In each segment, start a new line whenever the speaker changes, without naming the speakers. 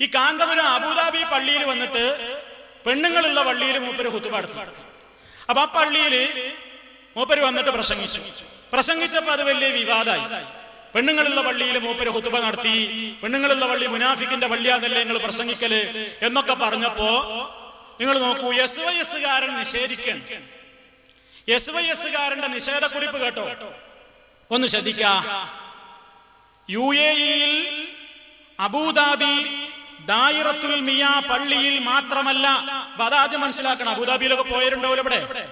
ഈ കാന്തപുരം അബുദാബി പള്ളിയിൽ വന്നിട്ട് പെണ്ണുങ്ങളുള്ള പള്ളിയിൽ മൂപ്പര് ഹുത്തുബ നടത്തി. അപ്പൊ ആ പള്ളിയിൽ മൂപ്പര് വന്നിട്ട് പ്രസംഗിച്ചു. പ്രസംഗിച്ചപ്പോ അത് വലിയ വിവാദമായി പെണ്ണുങ്ങളുള്ള പള്ളിയിൽ മൂപ്പര് ഹുത്തുബ നടത്തി പെണ്ണുങ്ങളുള്ള പള്ളി മുനാഫിക്കിന്റെ പള്ളിയാന്നല്ലേ നിങ്ങൾ പ്രസംഗിക്കൽ എന്നൊക്കെ പറഞ്ഞപ്പോ നിങ്ങൾ നോക്കൂ എസ് വൈ എസ്സുകാരൻ നിഷേധിക്കണം. എസ് വൈ എസ്സുകാരന്റെ നിഷേധക്കുറിപ്പ് കേട്ടോ. ഒന്ന് ശ്രദ്ധിക്ക. യു എ അബൂദാബി ദായിറത്തുൽ മിയ പള്ളിയിൽ മാത്രമല്ല അപ്പൊ അതാദ്യം മനസ്സിലാക്കണം അബുദാബിയിലൊക്കെ പോയവരുണ്ടാവില്ല ഇവിടെ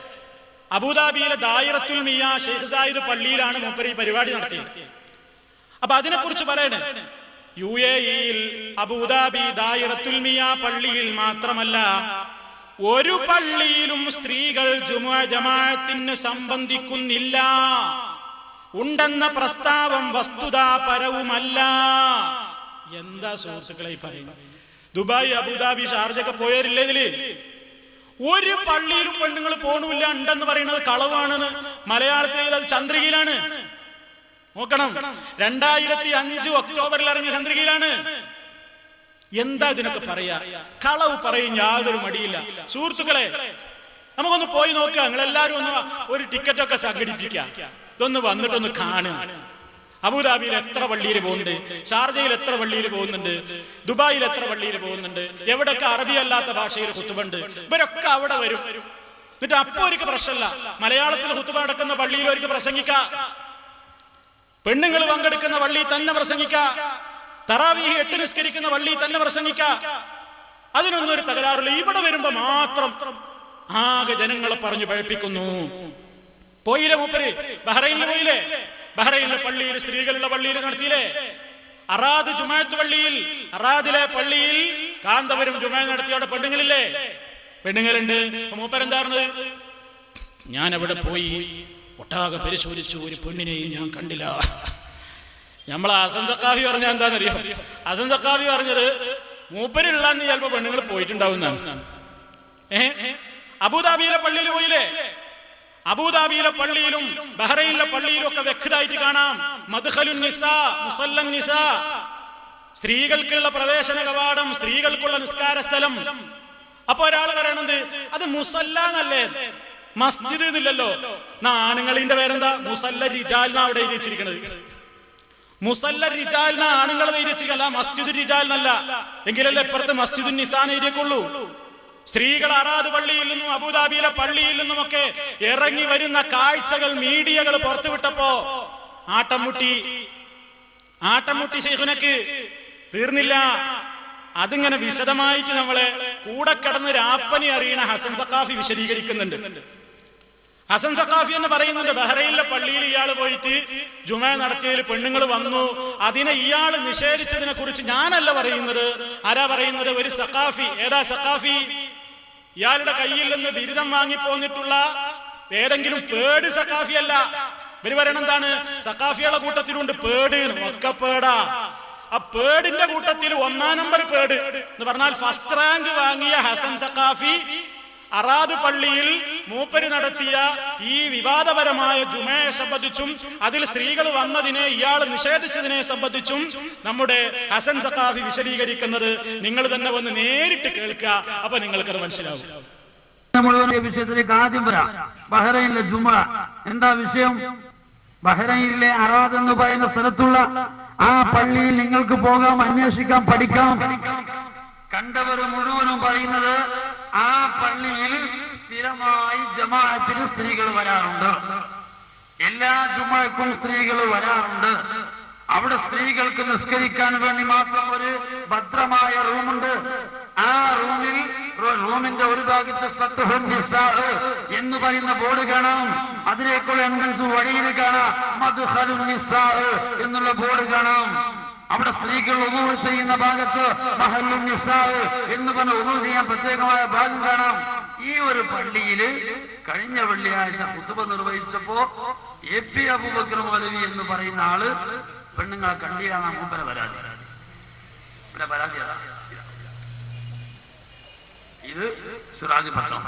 അബുദാബിയിലെ ദായിറത്തുൽ മിയ ഷെയ്ഖ് സായിദ് പള്ളിയിലാണ് മൂപ്പര് ഈ പരിപാടി നടത്തിയത്. അപ്പൊ അതിനെക്കുറിച്ച് പറയണേ. യു എ ഇയിൽ അബുദാബി ദായിറത്തുൽ മിയ പള്ളിയിൽ മാത്രമല്ല ഒരു പള്ളിയിലും സ്ത്രീകൾ ജുമുഅ ജമാഅത്തിന് സംബന്ധിക്കുന്നില്ല. ഉണ്ടെന്ന പ്രസ്താവം വസ്തുതാപരവുമല്ല. എന്താ സുഹൃത്തുക്കളെ പറയുന്നത്? ദുബായ് അബുദാബി ഷാർജൊക്കെ പോയവരില്ലേ ഇതിൽ? ഒരു പള്ളിയിലും പെണ്ണുങ്ങൾ പോണില്ല ഉണ്ടെന്ന് പറയുന്നത് കളവാണെന്ന് മലയാളത്തിൽ അത് ചന്ദ്രികയിലാണ്. നോക്കണം. രണ്ടായിരത്തി അഞ്ച് ഒക്ടോബറിൽ ഇറങ്ങിയ ചന്ദ്രികയിലാണ്. എന്താ ഇതിനൊക്കെ പറയാ? കളവ് പറയും യാതൊരു മടിയില്ല. സുഹൃത്തുക്കളെ നമുക്കൊന്ന് പോയി നോക്കുക. നിങ്ങൾ ഒന്ന് ഒരു ടിക്കറ്റ് ഒക്കെ സംഘടിപ്പിക്കുക. ഇതൊന്ന് വന്നിട്ടൊന്ന് കാണുക. അബുദാബിയിൽ എത്ര പള്ളിയിൽ പോകുന്നുണ്ട്? ഷാർജയിൽ എത്ര പള്ളിയിൽ പോകുന്നുണ്ട്? ദുബായിൽ എത്ര പള്ളിയിൽ പോകുന്നുണ്ട്? എവിടെയൊക്കെ അറബി അല്ലാത്ത ഭാഷയിൽ കുത്തുബുണ്ട് ഇവരൊക്കെ അവിടെ വരും. എന്നിട്ട് അപ്പോ ഒരു പ്രശ്നമല്ല. മലയാളത്തിൽ കുത്തുബ നടക്കുന്ന പള്ളിയിൽ ഒരിക്കൽ പ്രസംഗിക്ക. പെണ്ണുങ്ങൾ പങ്കെടുക്കുന്ന പള്ളി തന്നെ പ്രസംഗിക്ക. തറാവീഹ് എട്ട് നിസ്കരിക്കുന്ന പള്ളി തന്നെ പ്രസംഗിക്ക. അതിനൊന്നും ഒരു തകരാറില്ല. ഇവിടെ വരുമ്പോ മാത്രം ആകെ ജനങ്ങളെ പറഞ്ഞു പഴപ്പിക്കുന്നു. പോയില്ലേ മൂപ്പര്? ബഹ്റൈനിൽ പോയില്ലേ? ബഹ്റൈനിലെ പള്ളിയിൽ സ്ത്രീകളുടെ പള്ളിയിൽ നടത്തിയില്ലേ? അറാദ് ജുമാഅത്ത് പള്ളിയിൽ അറാദിലെ പള്ളിയിൽ കാന്തപുരം ജുമാ നടത്തിയോടെ പെണ്ണുങ്ങളില്ലേ? പെണ്ണുങ്ങളുണ്ട്. മൂപ്പരെന്താ പറഞ്ഞത് ഞാൻ അവിടെ പോയി ഒട്ടാകെ പരിശോധിച്ചു ഒരു പെണ്ണിനെയും ഞാൻ കണ്ടില്ല. നമ്മളെ അസന്തക്കാവി പറഞ്ഞ എന്താണെന്നറിയോ അസന്തക്കാവി പറഞ്ഞത് മൂപ്പരുള്ളന്ന് ചിലപ്പോ പെണ്ണുങ്ങൾ പോയിട്ടുണ്ടാവുന്നതാണ്. ഏ അബുദാബിയിലെ പള്ളിയിൽ പോയില്ലേ? അബുദാബിയിലെ പള്ളിയിലും ബഹ്റൈനിലെ പള്ളിയിലും ഒക്കെ വ്യക്തമായിട്ട് കാണാം. മദ്ഖലുൻ നിസാ മുസല്ലൻ നിസാ. സ്ത്രീകൾക്കുള്ള പ്രവേശന കവാടം സ്ത്രീകൾക്കുള്ള നിസ്കാര സ്ഥലം. അപ്പൊ ഒരാൾ പറയണത് അത് മുസല്ല എന്നല്ലേ? മസ്ജിദ് എന്നില്ലല്ലോ എന്നാ ആണുങ്ങളിന്റെ പേരെന്താ? മുസല്ല റിജാലിന അവിടെ ഇരിച്ചിരിക്കുന്നത് മുസല്ല റിജാലിന ആണുങ്ങൾ എഴുതിച്ചിരിക്കല്ല മസ്ജിദ് റിജാലിനല്ല എങ്കിലല്ലേ ഇപ്പുറത്ത് മസ്ജിദ് നിസാൻ എഴുതിയൊള്ളൂ സ്ത്രീകൾ അറാദ് പള്ളിയിൽ നിന്നും അബുദാബിയിലെ പള്ളിയിൽ നിന്നുമൊക്കെ ഇറങ്ങി വരുന്ന കാഴ്ചകൾ മീഡിയകൾ പുറത്തുവിട്ടപ്പോ ആട്ടംമുട്ടി ആട്ടംമുട്ടി ശൈഖുനക്ക് തീർന്നില്ല. അതിങ്ങനെ വിശദമായിട്ട് നമ്മളെ കൂടെ കിടന്ന് രാപ്പനി അറിയണ ഹസൻ സക്കാഫി വിശദീകരിക്കുന്നുണ്ട്. ഹസൻ സഖാഫി എന്ന് പറയുന്നുണ്ട് ബഹ്റൈനിലെ പള്ളിയിൽ ഇയാൾ പോയിട്ട് ജുമ നടത്തിയതിൽ പെണ്ണുങ്ങൾ വന്നു. അതിനെ ഇയാൾ നിഷേധിച്ചതിനെ കുറിച്ച് ഞാനല്ല പറയുന്നത്. ആരാ പറയുന്നത്? ഒരു സഖാഫി. ഏതാ സക്കാഫി ഇയാളുടെ കയ്യിൽ നിന്ന് ബിരുദം വാങ്ങിപ്പോന്നിട്ടുള്ള ഏതെങ്കിലും പേട് സക്കാഫി അല്ല ഇവർ പറയണ എന്താണ്? സക്കാഫിയുടെ കൂട്ടത്തിലുണ്ട് പേട് പേടാ. ആ പേടിന്റെ കൂട്ടത്തിൽ ഒന്നാം നമ്പർ പേട് എന്ന് പറഞ്ഞാൽ ഫസ്റ്റ് റാങ്ക് വാങ്ങിയ ഹസൻ സക്കാഫി അറാദ് പള്ളിയിൽ മൂപ്പര് നടത്തിയ ഈ വിവാദപരമായ ജുമയെ സംബന്ധിച്ചും അതിൽ സ്ത്രീകൾ വന്നതിനെ ഇയാൾ നിഷേധിച്ചതിനെ സംബന്ധിച്ചും നമ്മുടെ ഹസൻ സത്താഫി വിശദീകരിക്കുന്നത് നിങ്ങൾ തന്നെ വന്ന് നേരിട്ട് കേൾക്കുക. അപ്പൊ നിങ്ങൾക്കത് മനസ്സിലാവും.
വിഷയത്തിലേക്ക് ആദ്യം വരാം. ബഹ്റൈനിലെ ജുമ. എന്താ വിഷയം? ബഹ്റൈനിലെ അറാദ് എന്ന് പറയുന്ന സ്ഥലത്തുള്ള ആ പള്ളിയിൽ നിങ്ങൾക്ക് പോകാം അന്വേഷിക്കാം പഠിക്കാം. കണ്ടവർ മുഴുവനും പറയുന്നത് ആ പള്ളിയിൽ സ്ഥിരമായി ജമാഅത്തിന് സ്ത്രീകൾ വരാറുണ്ട്. എല്ലാ ജുമക്കും സ്ത്രീകൾ വരാറുണ്ട്. അവിടെ സ്ത്രീകൾക്ക് നിസ്കരിക്കാൻ വേണ്ടി മാത്രം ഒരു ഭദ്രമായ റൂമുണ്ട്. ആ റൂമിൽ റൂമിന്റെ ഒരു ഭാഗത്ത് എന്ന് പറയുന്ന ബോർഡ് കാണാം. അതിലേക്കുള്ള എൻട്രൻസ് വഴിയിൽ കാണാം. എന്നുള്ള ബോർഡ് കാണാം. അവിടെ സ്ത്രീകൾ ഒന്നു ചെയ്യുന്ന ഭാഗത്ത് എന്ന് പറഞ്ഞ ഒന്നു ചെയ്യാൻ പ്രത്യേകമായ ഭാഗം കാണാം. ഈ ഒരു പള്ളിയിൽ കഴിഞ്ഞ വെള്ളിയാഴ്ച കുത്തുബ നിർവഹിച്ചപ്പോ എ പി അബൂബക്കർ എന്ന് പറയുന്ന ആൾ പെണ്ണുങ്ങളെ കണ്ടിയാണ് മൂപ്പര പരാതി. പരാതി. ഇത് സിറാജ് പത്രം.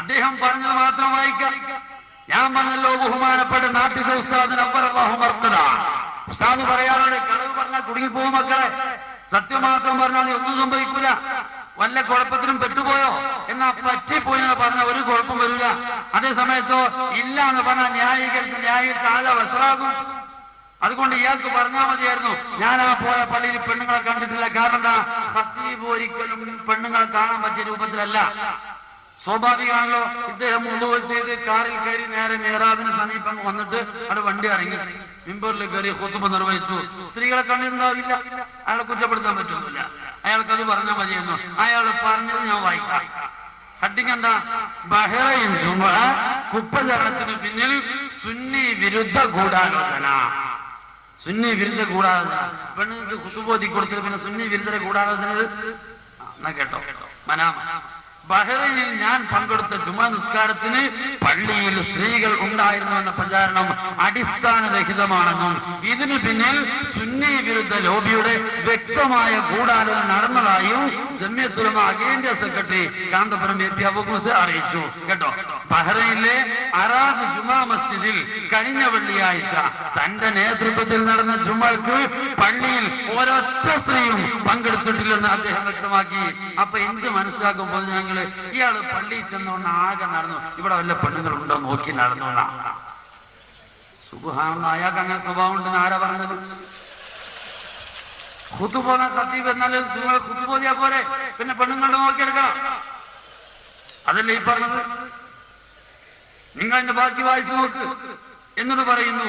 അദ്ദേഹം പറഞ്ഞത് മാത്രം വായിക്കാം. ഞാൻ പറഞ്ഞല്ലോ ബഹുമാനപ്പെട്ട നാട്ടിലെ ഉസ്താദിന് ഉസ്താദ് പറയാറുണ്ട് കളവ് പറഞ്ഞാൽ കുടുങ്ങിപ്പോകും മക്കളെ. സത്യം മാത്രം പറഞ്ഞാൽ ഒന്നും സംഭവിക്കൂല. വല്ല കുഴപ്പത്തിലും പെട്ടുപോയോ? എന്നാ പറ്റിപ്പോയി എന്ന് പറഞ്ഞ ഒരു കുഴപ്പം വരില്ല അതേ സമയത്തോ ഇല്ല എന്ന് പറഞ്ഞാൽ ന്യായീകരിച്ച് ന്യായീകരിച്ച് ആകെ വഷളാകും അതുകൊണ്ട് ഇയാൾക്ക് പറഞ്ഞാൽ മതിയായിരുന്നു. ഞാൻ ആ പോയ പള്ളിയിൽ പെണ്ണുങ്ങളെ കണ്ടിട്ടില്ല. കാരണം എന്താ? ഹത്തീബ് ഒരിക്കലും പെണ്ണുങ്ങളെ കാണാൻ പറ്റിയ രൂപത്തിലല്ല. സ്വാഭാവികമാണല്ലോ ഇദ്ദേഹം മുഴുവൻ ചെയ്ത് കാറിൽ കയറി നേരെ മേറാദിന് സമീപം വന്നിട്ട് അവിടെ വണ്ടി ഇറങ്ങി. മിമ്പറിൽ കയറി കുത്തുമ്പ നിർവഹിച്ചു. സ്ത്രീകളെ കണ്ടിട്ടുണ്ടാവില്ല അയാളെ കുറ്റപ്പെടുത്താൻ പറ്റുന്നില്ല അയാൾക്ക് അത് പറഞ്ഞാൽ മതിയായിരുന്നു അയാൾ പറഞ്ഞത് ഞാൻ വായിക്കാം. ഹഡിങ് എന്താ? ബഹ്റൈൻ ജുമ കുപ്പചരണത്തിന് പിന്നിൽ സുന്നി വിരുദ്ധ ഗൂഢാലോചന. സുന്നി വിരുദ്ധ ഗൂഢാലോചന. പെണ്ണുങ്ങൾക്ക് കുത്തുബോധി കൊടുത്തിട്ട് പിന്നെ സുന്നി വിരുദ്ധ ഗൂഢാലോചന എന്നാ കേട്ടോ? മനാമ. ബഹ്റൈനിൽ ഞാൻ പങ്കെടുത്ത ജുമാ നിസ്കാരത്തിന് പള്ളിയിൽ സ്ത്രീകൾ ഉണ്ടായിരുന്നു എന്ന പ്രചാരണം അടിസ്ഥാനരഹിതമാണെന്നും ഇതിന് പിന്നിൽ സുന്നി വിരുദ്ധ ലോബിയുടെ വ്യക്തമായ ഗൂഢാലോചന നടന്നതായും ജമ്യത്തുലമ സെക്രട്ടറി കാന്തപുരം എ അറിയിച്ചു. കേട്ടോ? ബഹ്റൈനിലെ അറാദ് ജുമാ മസ്ജിദിൽ കഴിഞ്ഞ വെള്ളിയാഴ്ച തന്റെ നേതൃത്വത്തിൽ നടന്ന ജുമക്ക് പള്ളിയിൽ ഒരൊറ്റ സ്ത്രീയും പങ്കെടുത്തിട്ടില്ലെന്ന് അദ്ദേഹം വ്യക്തമാക്കി. അപ്പൊ എന്ത് മനസ്സിലാക്കുമ്പോൾ ഞങ്ങൾ ഇയാൾ പള്ളിയിൽ ചെന്നുകൊണ്ട് ആകെ നടന്നു. ഇവിടെ വല്ല പെണ്ണുങ്ങളുണ്ടോ നോക്കി നടന്നോളാം. സുഖാണെന്ന് അയാൾക്ക് അങ്ങനെ സ്വഭാവം ഉണ്ടെന്ന് ആരാ പറഞ്ഞത്? ഖുത്തുബോധ ഖത്തീബ് എന്നാലും നിങ്ങൾ കുത്തുപോതിയാ പോരെ. പിന്നെ പെണ്ണുങ്ങളുടെ നോക്കിയെടുക്കണം. അതല്ലേ ഈ പറഞ്ഞത്? നിങ്ങൾ എന്റെ ബാക്കി വായിച്ചു നോക്ക്. എന്നിട്ട് പറയുന്നു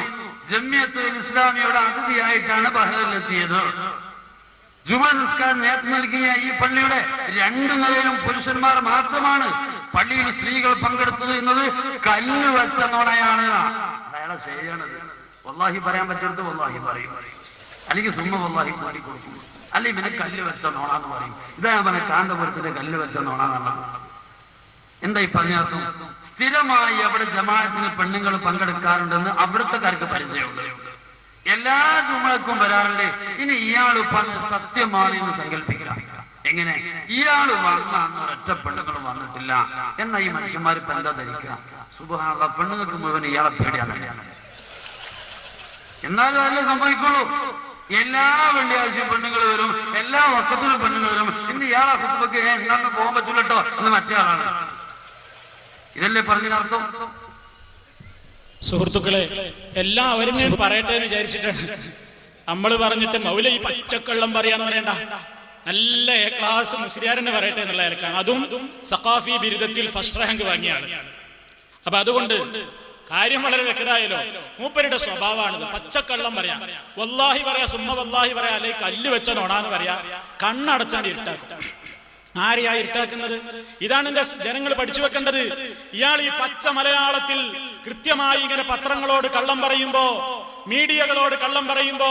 ജമ്മിയത്ത് ഇസ്ലാമിയുടെ അതിഥിയായിട്ടാണ് ബഹ്റിലെത്തിയത് ജുമ നിസ്കാരം നേതൃത്വം നൽകിയ ഈ പള്ളിയുടെ രണ്ട് നിലയിലും പുരുഷന്മാർ മാത്രമാണ് പള്ളിയിൽ സ്ത്രീകൾ പങ്കെടുത്തത് എന്നത് കല്ല് വെച്ച നുണയാണ്. അയാളെ ശരിയാണത്. വല്ലാഹി പറയാൻ പറ്റരുത് വല്ലാഹി പറയും. അല്ലെങ്കിൽ സുമ്മ വല്ലാഹി കൂടി കൊടുക്കും. അല്ലെങ്കിൽ പിന്നെ കല്ല് വെച്ച നോണാന്ന് പറയും. ഇതാണ് പറഞ്ഞ കാന്തപുരത്തിന്റെ കല്ല് വെച്ച നോണ എന്തായി പറഞ്ഞർത്ഥം സ്ഥിരമായി അവിടെ ജമാഅത്തിന് പെണ്ണുങ്ങൾ പങ്കെടുക്കാറുണ്ടെന്ന് അവിടുത്തെക്കാർക്ക് പരിചയമുണ്ട്. എല്ലാ ജുമ്മക്കും വരാറുണ്ട്. ഇനി ഇയാൾ പറഞ്ഞ സത്യമാണ് എന്ന് സങ്കല്പിക്കാം എങ്ങനെ? ഇയാൾ വന്ന ഒരൊറ്റ പെണ്ണുങ്ങൾ വന്നിട്ടില്ല. എന്നാ ഈ മനുഷ്യന്മാർ ഇപ്പൊ എന്താ ധരിക്കുക? സുബഹാന പെണ്ണുങ്ങൾക്ക് മുഴുവൻ ഇയാളെ പേടിയാണ്. എന്നാലും അതല്ലേ സംഭവിക്കുള്ളൂ. എല്ലാ വെള്ളിയാഴ്ചയും പെണ്ണുങ്ങൾ വരും എല്ലാ വക്കത്തിലും പെണ്ണുങ്ങൾ വരും. ഇന്ന് ഇയാളെ കുത്തുമ്പക്ക് എന്നാന്ന് പോകാൻ പറ്റില്ല കേട്ടോ എന്ന് മറ്റേ ആളാണ്. ഇതല്ലേ പറഞ്ഞതിനർത്ഥം
സുഹൃത്തുക്കളെ എല്ലാവരും ഞാൻ പറയട്ടെ എന്ന് നമ്മൾ പറഞ്ഞിട്ട് മൗല ഈ പച്ചക്കള്ളം പറയാന്ന് പറയണ്ട. നല്ല എ ക്ലാസ് മുസ്ലിയാരനെ പറയട്ടെ എന്നുള്ള അതും സഖാഫി ബിരുദത്തിൽ ഫസ്റ്റ് റാങ്ക് വാങ്ങിയാണ്. അപ്പൊ അതുകൊണ്ട് കാര്യം വളരെ വ്യക്തമായല്ലോ. മൂപ്പരുടെ സ്വഭാവമാണിത്. പച്ചക്കള്ളം പറയാം. വല്ലാഹി പറയാ സുമ്മ വല്ലാഹി പറയാ അല്ലെങ്കിൽ കല്ല് വെച്ച നോണാന്ന് പറയാ. കണ്ണടച്ചാണ് ഇരുട്ടാക്കും. ആരെയാ ഇരുട്ടാക്കുന്നത്? ഇതാണ് എന്റെ ജനങ്ങൾ പഠിച്ചു വെക്കേണ്ടത്. ഇയാൾ ഈ പച്ച മലയാളത്തിൽ കൃത്യമായി ഇങ്ങനെ പത്രങ്ങളോട് കള്ളം പറയുമ്പോ മീഡിയകളോട് കള്ളം പറയുമ്പോ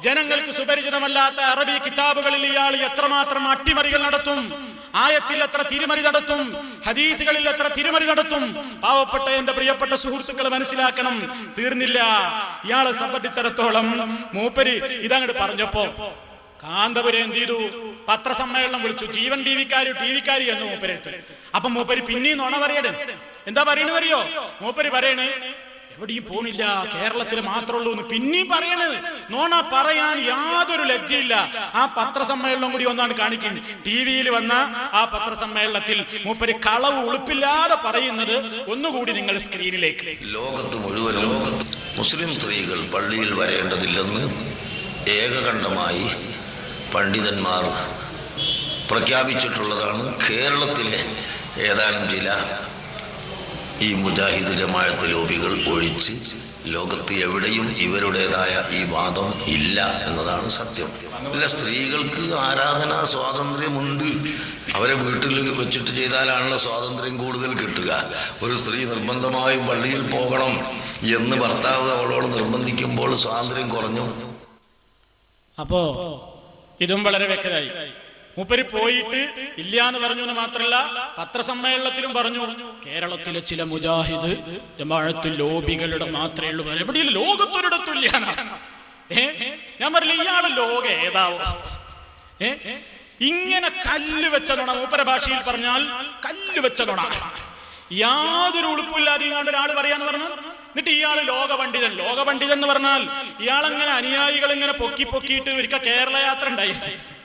ജനങ്ങൾക്ക് സുപരിചിതമല്ലാത്ത അറബി കിതാബുകളിൽ ഇയാൾ എത്രമാത്രം അട്ടിമറികൾ നടത്തും? ആയത്തിൽ എത്ര തിരിമറി നടത്തും ഹദീസുകളിൽ എത്ര തിരിമറി നടത്തും. പാവപ്പെട്ട എന്റെ പ്രിയപ്പെട്ട സുഹൃത്തുക്കൾ മനസ്സിലാക്കണം. തീർന്നില്ല. ഇയാളെ സംബന്ധിച്ചിടത്തോളം മൂപ്പര് ഇതങ്ങോട്ട് പറഞ്ഞപ്പോ കാന്തപുരം എന്ത് ചെയ്തു. പത്രസമ്മേളനം വിളിച്ചു. ജീവൻ ടി വിക്കാര് ടി വിക്കാരി എന്ന് മൂപ്പരെടുത്ത്. അപ്പൊ മൂപ്പര് പിന്നെയും നുണ പറയണേ. എന്താ പറയണെന്ന് പറയോ? മൂപ്പര് പറയണ് എവിടെയും പോണില്ല. കേരളത്തിൽ മാത്രമുള്ളൂ എന്ന് പിന്നെയും പറയണത്. നോണ പറയാൻ യാതൊരു ലജ്ജയില്ല. ആ പത്രസമ്മേളനം കൂടി ഒന്നാണ് കാണിക്കുന്നത് ടി വിയിൽ വന്ന ആ പത്രസമ്മേളനത്തിൽ മൂപ്പര് കളവ് ഉളുപ്പില്ലാതെ പറയുന്നത് ഒന്നുകൂടി നിങ്ങൾ സ്ക്രീനിലേക്ക്.
ലോകത്ത് മുഴുവനും മുസ്ലിം സ്ത്രീകൾ പള്ളിയിൽ വരേണ്ടതില്ലെന്ന് ഏകകണ്ഠമായി പണ്ഡിതന്മാർ പ്രഖ്യാപിച്ചിട്ടുള്ളതാണ് കേരളത്തിലെ ഏതാനും ചില ഈ മുജാഹിദ് ജമാഅത്ത് ലോബികൾ ഒഴിച്ച് ലോകത്ത് എവിടെയും ഇവരുടേതായ ഈ വാദം ഇല്ല എന്നതാണ് സത്യം. അല്ല സ്ത്രീകൾക്ക് ആരാധന സ്വാതന്ത്ര്യമുണ്ട്. അവരെ വീട്ടിൽ വെച്ചിട്ട് ചെയ്താലാണല്ലോ സ്വാതന്ത്ര്യം കൂടുതൽ കിട്ടുക. ഒരു സ്ത്രീ നിർബന്ധമായും പള്ളിയിൽ പോകണം എന്ന് ഭർത്താവ് അവളോട് നിർബന്ധിക്കുമ്പോൾ സ്വാതന്ത്ര്യം കുറഞ്ഞു.
അപ്പോ ഇതും വളരെ വ്യക്തമായി. മൂപ്പര് പോയിട്ട് ഇല്ല എന്ന് പറഞ്ഞു എന്ന് മാത്രല്ല പത്രസമ്മേളനത്തിലും പറഞ്ഞു കേരളത്തിലെ ചില മുജാഹിദ് ജമാഅത്ത് ലോബികളുടെ മാത്രമേ ഉള്ളൂ. എവിടെയും ലോകത്തൊരിടത്തും ഇല്ല ഏ? ഞാൻ പറഞ്ഞില്ല ഇയാൾ ലോക ഏതാവോ. ഏ? ഇങ്ങനെ കല്ല് വെച്ച മൂപ്പര ഭാഷയിൽ പറഞ്ഞാൽ കല്ല് വെച്ച നുണ. യാതൊരു ഉളുപ്പില്ലാതെ ഇങ്ങാണ്ട് ഒരാൾ പറയാന്ന് പറഞ്ഞു എന്നിട്ട് ഇയാൾ ലോകപണ്ഡിതൻ ലോകപണ്ഡിതൻ എന്ന് പറഞ്ഞാൽ ഇയാളങ്ങനെ അനുയായികൾ ഇങ്ങനെ പൊക്കി പൊക്കിയിട്ട് ഒരിക്കൽ കേരള യാത്ര ഉണ്ടായിരുന്നു.